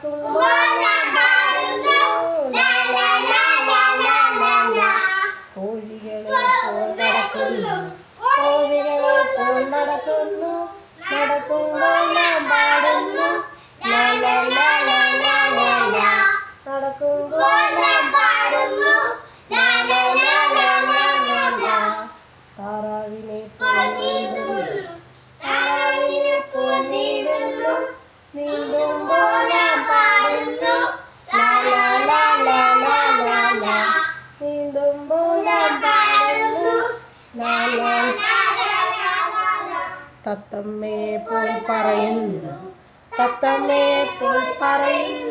നടക്കുന്നു കോഴികളെ പോൽ നടക്കുന്നു കോഴികളെ പോൽ നടക്കുന്നു നടക്കുമ്പോൾ നാം പാടുന്നു നടക്കുമ്പോൾ നാം പാടുന്നു താറാവിനെ പോലെ തത്തമ്മയെ പോൽ പറയുന്നു. തത്തമ്മയെ പോൽ പറയുന്നു.